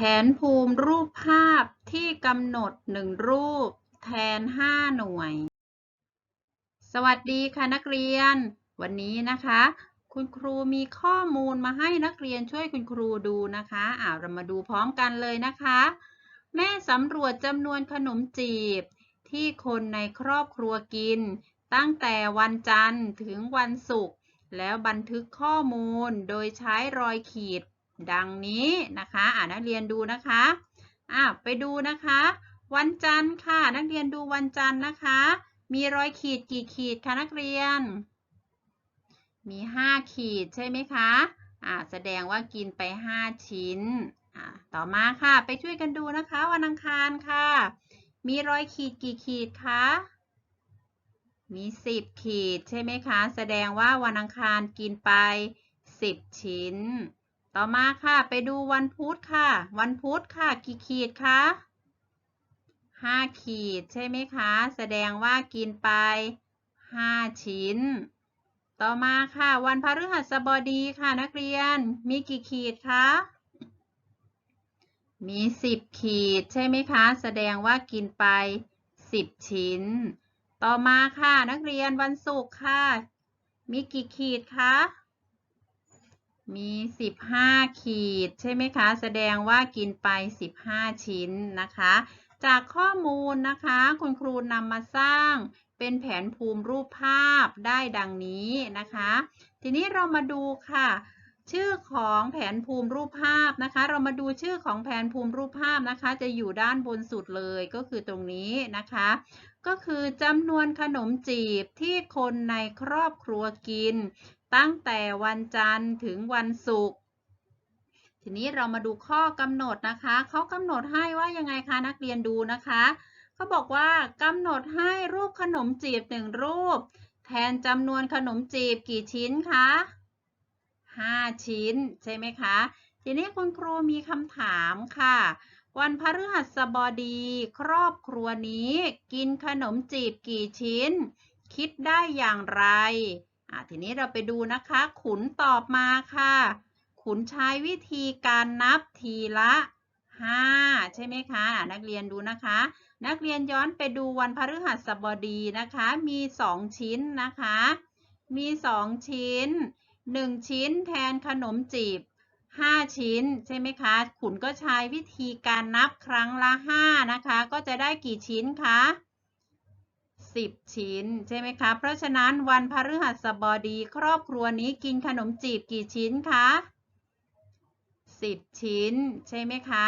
แผนภูมิรูปภาพที่กำหนดหนึ่งรูป แทน 5 หน่วย สวัสดีค่ะนักเรียน วันนี้นะคะ คุณครูมีข้อมูลมาให้นักเรียนช่วยคุณครูดูนะคะอ่าเรามาดูพร้อมกันเลยนะคะ แม่สำรวจจำนวนขนมจีบ ที่คนในครอบครัวกิน ตั้งแต่วันจันทร์ถึงวันศุกร์แล้วบันทึกข้อมูลโดยใช้รอยขีด ดังนี้นะคะอ่านักเรียนดูนะคะอ่าไปดูนะคะ วันจันทร์ค่ะ นักเรียนดูวันจันทร์นะคะ มีรอยขีดกี่ขีดคะนักเรียน มี 5 ขีดใช่ไหมคะอ่าแสดงว่ากินไป 5 ชิ้นอ่าต่อมาค่ะ ไปช่วยกันดูนะคะ วันอังคารค่ะ มีรอยขีดกี่ขีดคะมี 10 ขีดใช่ไหมคะ แสดงว่าวันอังคารกินไป 10 ชิ้น ต่อมาค่ะ ไปดูวันพุธค่ะ วันพุธค่ะกี่ขีดคะ5ขีดใช่ไหมคะ แสดงว่ากินไป5ชิ้น ต่อมาค่ะ วันพฤหัสบดีค่ะนักเรียนมีกี่ขีดคะมี10ขีดใช่ไหมคะ แสดงว่ากินไป10ชิ้น ต่อมาค่ะนักเรียนวันศุกร์ค่ะ มีกี่ขีดคะ มี 15 ขีด ใช่ไหมคะ แสดงว่ากินไป 15 ชิ้นนะคะ จากข้อมูลนะคะ คุณครูนำมาสร้างเป็นแผนภูมิรูปภาพได้ดังนี้นะคะ ทีนี้เรามาดูค่ะ ชื่อของแผนภูมิรูปภาพนะคะ เรามาดูชื่อของแผนภูมิรูปภาพนะคะ จะอยู่ด้านบนสุดเลยก็คือตรงนี้นะคะ ก็คือจำนวนขนมจีบที่คนในครอบครัวกิน ตั้งแต่วันจันทร์ถึงวันศุกร์ทีนี้เรามาดูข้อกำหนดนะคะเขากำหนดให้ว่ายังไงคะนักเรียนดูนะคะเขาบอกว่ากำหนดให้รูปขนมจีบหนึ่งรูป แทนจำนวนขนมจีบกี่ชิ้นคะ5 ชิ้นใช่ไหมคะ ทีนี้คุณครูมีคำถามค่ะ วันพฤหัสบดี ครอบครัวนี้ กินขนมจีบกี่ชิ้น คิดได้อย่างไร อะทีนี้เราไปดูนะคะ ขุนตอบมาค่ะ ขุนใช้วิธีการนับทีละ5ใช่ไหมคะอะนักเรียนดูนะคะ นักเรียนย้อนไปดูวันพฤหัสบดีนะคะ มี2ชิ้นนะคะ มี2ชิ้น1ชิ้นแทนขนมจีบ5ชิ้นใช่ไหมคะ ขุนก็ใช้วิธีการนับครั้งละ5นะคะ ก็จะได้กี่ชิ้นคะ 10 ชิ้น ใช่ไหมคะ เพราะฉะนั้นวันพฤหัสบดี ครอบครัวนี้กินขนมจีบกี่ชิ้นคะ 10 ชิ้น ใช่ไหมคะ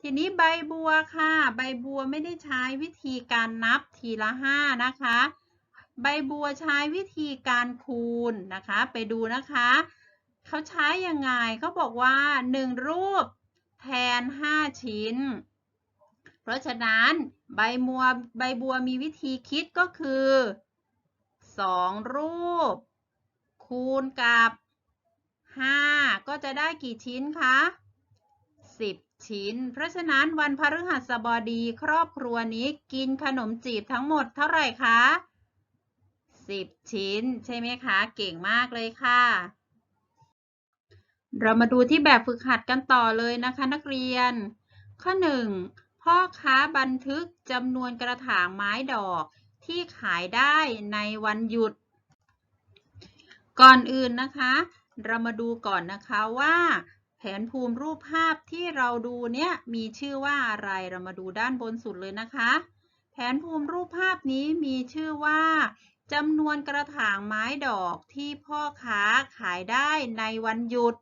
ทีนี้ใบบัวค่ะ ใบบัวไม่ได้ใช้วิธีการนับทีละ 5 นะคะ ใบบัวใช้วิธีการคูณนะคะ ไปดูนะคะ เขาใช้ยังไงเขาบอกว่า 1 รูปแทน 5 ชิ้น เพราะฉะนั้นใบบัวใบบัวมีวิธีคิดก็คือ 2 รูป คูณกับ 5 ก็จะได้กี่ชิ้นคะ 10 ชิ้น เพราะฉะนั้นวันพฤหัสบดีครอบครัวนี้กินขนมจีบทั้งหมดเท่าไหร่คะ 10 ชิ้น ใช่ไหมคะ เก่งมากเลยค่ะ เรามาดูที่แบบฝึกหัดกันต่อเลยนะคะนักเรียน ข้อ 1 พ่อค้าบันทึกจำนวนกระถางไม้ดอกที่ขายได้ในวันหยุด ก่อนอื่นนะคะ เรามาดูก่อนนะคะว่า แผนภูมิรูปภาพที่เราดูเนี่ยมีชื่อว่าอะไรเรามาดูด้านบนสุดเลยนะคะ แผนภูมิรูปภาพนี้มีชื่อว่าจำนวนกระถางไม้ดอกที่พ่อค้าขายได้ในวันหยุด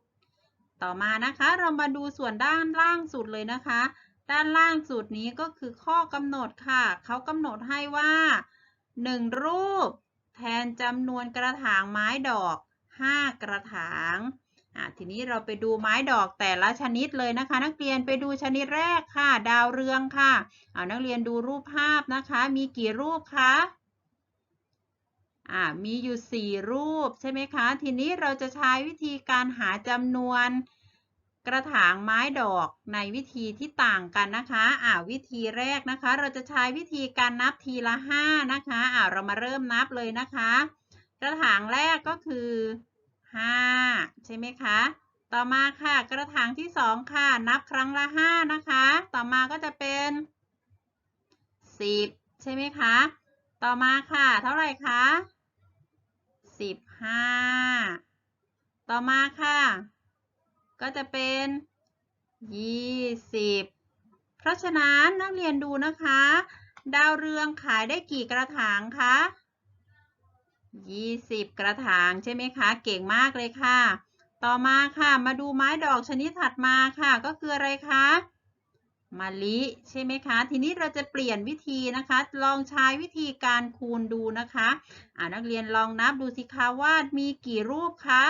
ต่อมานะคะ เรามาดูส่วนด้านล่างสุดเลยนะคะ ด้านล่างสุดนี้ก็คือข้อกำหนดค่ะ เขากำหนดให้ว่า 1 รูป แทนจำนวนกระถางไม้ดอก 5 กระถางทีนี้เราไปดูไม้ดอกแต่ละชนิดเลยนะคะ นักเรียนไปดูชนิดแรกค่ะ ดาวเรืองค่ะอ่านักเรียนดูรูปภาพนะคะ มีกี่รูปคะอ่ามีอยู่ 4 รูปใช่ไหมคะ ทีนี้เราจะใช้วิธีการหาจำนวน กระถางไม้ดอกในวิธีที่ต่างกันนะคะอ่าวิธีแรกนะคะ เราจะใช้วิธีการนับทีละ 5 นะคะอ่าเรามาเริ่มนับเลยนะคะ กระถางแรกก็คือ 5 ใช่ไหมคะ ต่อมาค่ะ กระถางที่สองค่ะ นับครั้งละห้านะคะ ต่อมาก็จะเป็นสิบใช่ไหมคะ ต่อมาค่ะ เท่าไหร่คะสิบห้าต่อมาค่ะ ก็จะเป็นยี่สิบเพราะฉะนั้นนักเรียนดูนะคะ ดาวเรืองขายได้กี่กระถางคะ20กระถางใช่ไหมคะ เก่งมากเลยค่ะ ต่อมาค่ะ มาดูไม้ดอกชนิดถัดมาค่ะ ก็คืออะไรคะมะลิใช่ไหมคะ ทีนี้เราจะเปลี่ยนวิธีนะคะ ลองใช้วิธีการคูณดูนะคะ อ่านักเรียนลองนับดูสิคะว่ามีกี่รูปคะ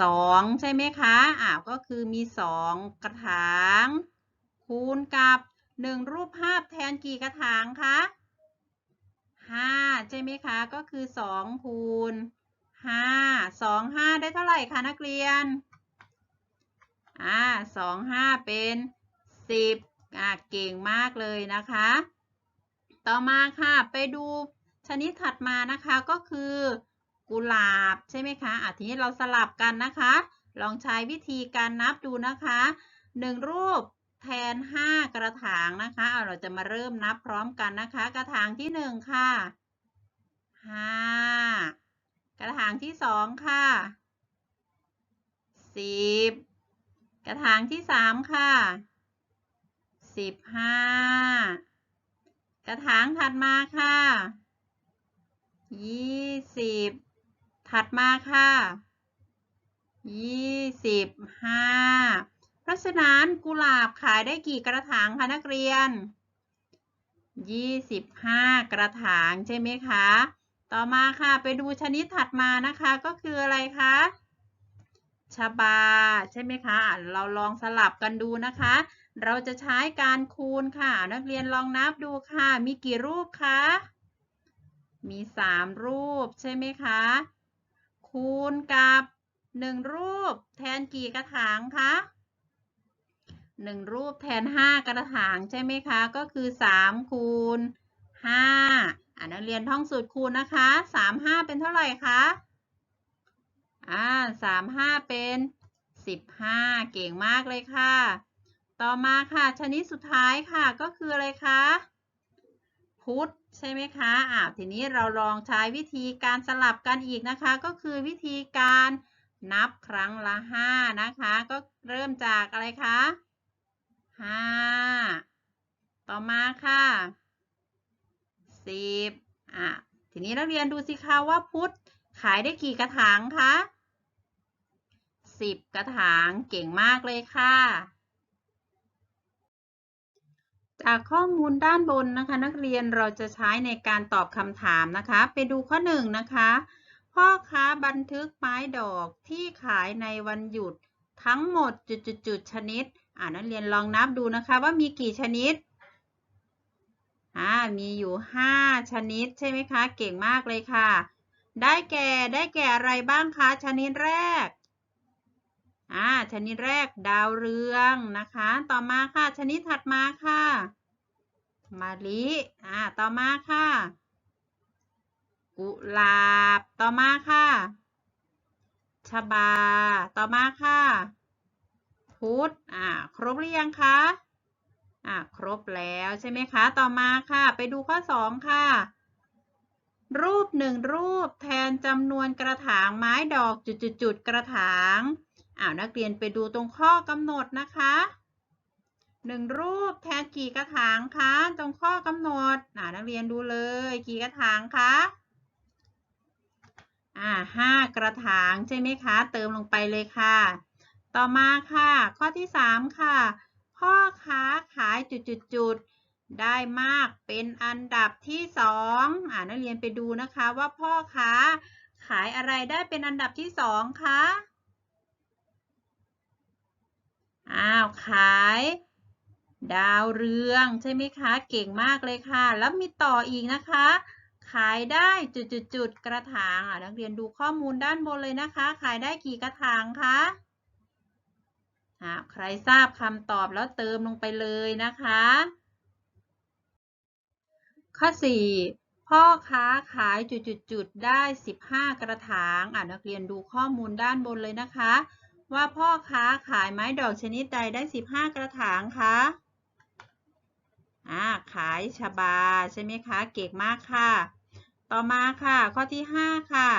สองใช่ไหมคะอ่าก็คือมีสองกระถาง คูณกับหนึ่งรูปภาพแทนกี่กระถางคะห้าใช่ไหมคะ ก็คือสองคูณห้าสองห้าได้เท่าไหร่คะนักเรียนอ่าสองห้าเป็นสิบอ่าเก่งมากเลยนะคะ ต่อมาค่ะไปดูชนิดถัดมานะคะก็คือ กุหลาบใช่ไหมคะอะทีนี้เราสลับกันนะคะ ลองใช้วิธีการนับดูนะคะหนึ่งรูปแทน 5 กระถางนะคะเอาเราจะมาเริ่มนับพร้อมกันนะคะ กระถางที่ 1 ค่ะ 5 กระถางที่ 2 ค่ะ 10 กระถางที่ 3 ค่ะ 15 กระถางถัดมาค่ะ 20 ถัดมาค่ะ25เพราะฉะนั้นกุหลาบขายได้กี่กระถางคะนักเรียน25กระถางใช่ไหมคะ ต่อมาค่ะไปดูชนิดถัดมานะคะก็คืออะไรคะชบาใช่ไหมคะ เราลองสลับกันดูนะคะ เราจะใช้การคูณค่ะ นักเรียนลองนับดูค่ะ มีกี่รูปคะ มี 3 รูปใช่ไหมคะ คูณกับ1รูปแทนกี่กระถางคะหนึ่งรูปแทนห้ากระถางใช่ไหมคะ ก็คือสามคูณห้าอ่านักเรียนท่องสูตรคูณนะคะสามห้าเป็นเท่าไหร่คะอ่าสามห้าเป็นสิบห้าเก่งมากเลยค่ะ ต่อมาค่ะชนิดสุดท้ายค่ะก็คืออะไรคะ พุธใช่ไหมคะอ่าทีนี้เราลองใช้วิธีการสลับกันอีกนะคะ ก็คือวิธีการนับครั้งละห้านะคะ ก็เริ่มจากอะไรคะห้าต่อมาค่ะสิบอะทีนี้นักเรียนดูสิคะว่าพุทธขายได้กี่กระถางคะสิบกระถางเก่งมากเลยค่ะ จากข้อมูลด้านบนนะคะ นักเรียนเราจะใช้ในการตอบคำถามนะคะ ไปดูข้อหนึ่งนะคะ พ่อค้าบันทึกไม้ดอกที่ขายในวันหยุดทั้งหมดจุดๆชนิด อ่านักเรียนลองนับดูนะคะว่ามีกี่ชนิดอ่ามีอยู่ 5 ชนิดใช่ไหมคะ เก่งมากเลยค่ะ ได้แก่ได้แก่อะไรบ้างคะชนิดแรก อ่าชนิดแรกดาวเรืองนะคะ ต่อมาค่ะ ชนิดถัดมาค่ะมะลิอ่าต่อมาค่ะ กุหลาบ ต่อมาค่ะชบา ต่อมาค่ะ พุทธอ่าครบหรือยังคะอ่าครบแล้วใช่ไหมคะ ต่อมาค่ะ ไปดูข้อสองค่ะ รูปหนึ่งรูปแทนจำนวนกระถางไม้ดอกจุดๆกระถาง อ้าวนักเรียนไปดูตรงข้อกำหนดนะคะหนึ่งรูปแทนกี่กระถางคะตรงข้อกำหนดอ่านักเรียนดูเลยกี่กระถางคะอ่าห้ากระถางใช่ไหมคะ เติมลงไปเลยค่ะ ต่อมาค่ะ ข้อที่3ค่ะ พ่อค้าขายจุดๆได้มากเป็นอันดับที่สองอ่านักเรียนไปดูนะคะว่าพ่อค้าขายอะไรได้เป็นอันดับที่สองคะ อ้าวขาย ดาวเรืองใช่ไหมคะ เก่งมากเลยค่ะ แล้วมีต่ออีกนะคะ ขายได้จุดๆกระถางอ่านักเรียนดูข้อมูลด้านบนเลยนะคะ ขายได้กี่กระถางคะใครทราบคำตอบแล้วเติมลงไปเลยนะคะ ข้อ 4 พ่อค้าขายจุดๆๆได้ 15 กระถางอ่านักเรียนดูข้อมูลด้านบนเลยนะคะ ว่าพ่อค้าขายไม้ดอกชนิดใดได้ 15 กระถางคะอ่าขายชบาใช่ไหมคะ เก่งมากค่ะ ต่อมาค่ะ ข้อที่ 5 ค่ะ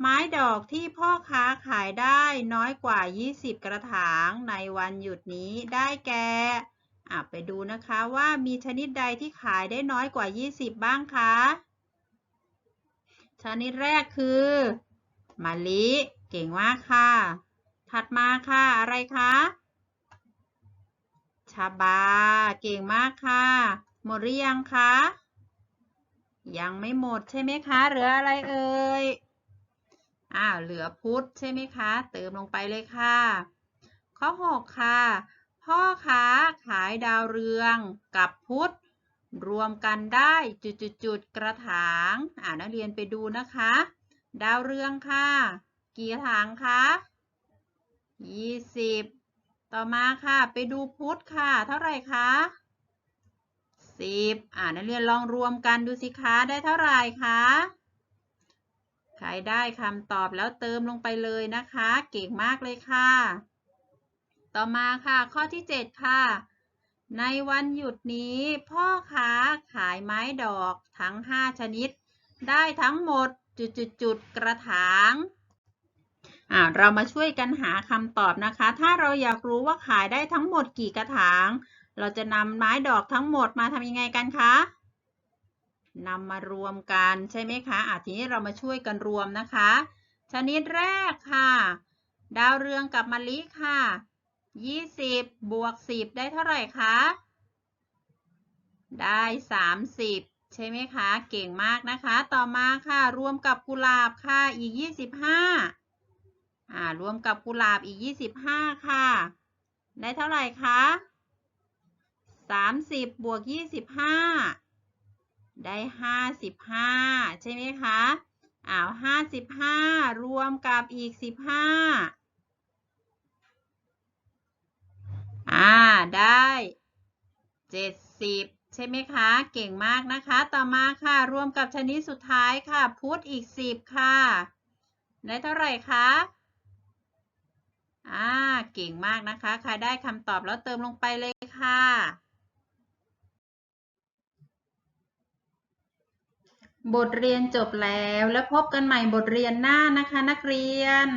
ไม้ดอกที่พ่อค้าขายได้น้อยกว่า 20 กระถางในวันหยุดนี้ได้แก่อะไปดูนะคะว่ามีชนิดใดที่ขายได้น้อยกว่า 20 บ้างคะ ชนิดแรกคือมะลิ เก่งมากค่ะ ถัดมาค่ะ อะไรคะชาบา เก่งมากค่ะ หมดหรือยังคะ ยังไม่หมดใช่ไหมคะ เหลืออะไรเอ่ยอ่าว เหลือพุทธใช่ไหมคะ เติมลงไปเลยค่ะ ข้อ 6 ค่ะ พ่อค้าขายดาวเรืองกับพุทธรวมกันได้จุดๆๆกระถาง อ่านักเรียนไปดูนะคะ ดาวเรืองค่ะ กี่กระถางคะ 20ต่อมาค่ะ ไปดูพุทธค่ะ เท่าไหร่คะ10อ่านักเรียนลองรวมกันดูสิคะได้เท่าไหร่คะใครได้คำตอบแล้วเติมลงไปเลยนะคะ เก่งมากเลยค่ะ ต่อมาค่ะ ข้อที่ 7 ค่ะ ในวันหยุดนี้พ่อค้าขายไม้ดอกทั้ง 5 ชนิด ได้ทั้งหมดจุดๆกระถาง อ่าเรามาช่วยกันหาคำตอบนะคะ ถ้าเราอยากรู้ว่าขายได้ทั้งหมดกี่กระถาง เราจะนำไม้ดอกทั้งหมดมาทำยังไงกันคะนำมารวมกันใช่ไหมคะอะทีนี้เรามาช่วยกันรวมนะคะ ชนิดแรกค่ะ ดาวเรืองกับมะลิค่ะ 20 บวก 10 ได้เท่าไหร่คะ ได้ 30 ใช่ไหมคะ เก่งมากนะคะ ต่อมาค่ะ รวมกับกุหลาบค่ะ อีก 25 อ่ารวมกับกุหลาบอีก 25 ค่ะ ได้เท่าไหร่คะ30 บวก 25 ได้ 55 ใช่ไหมคะอ้าว55 รวมกับอีก 15 อ่า ได้ 70 ใช่ไหมคะ เก่งมากนะคะ ต่อมาค่ะ รวมกับชนิดสุดท้ายค่ะ พุทธอีก 10 ค่ะ ได้เท่าไหร่คะ อ่า เก่งมากนะคะ ใครได้คำตอบแล้วเติมลงไปเลยค่ะ บทเรียนจบแล้วแล้วพบกันใหม่บทเรียนหน้านะคะนักเรียน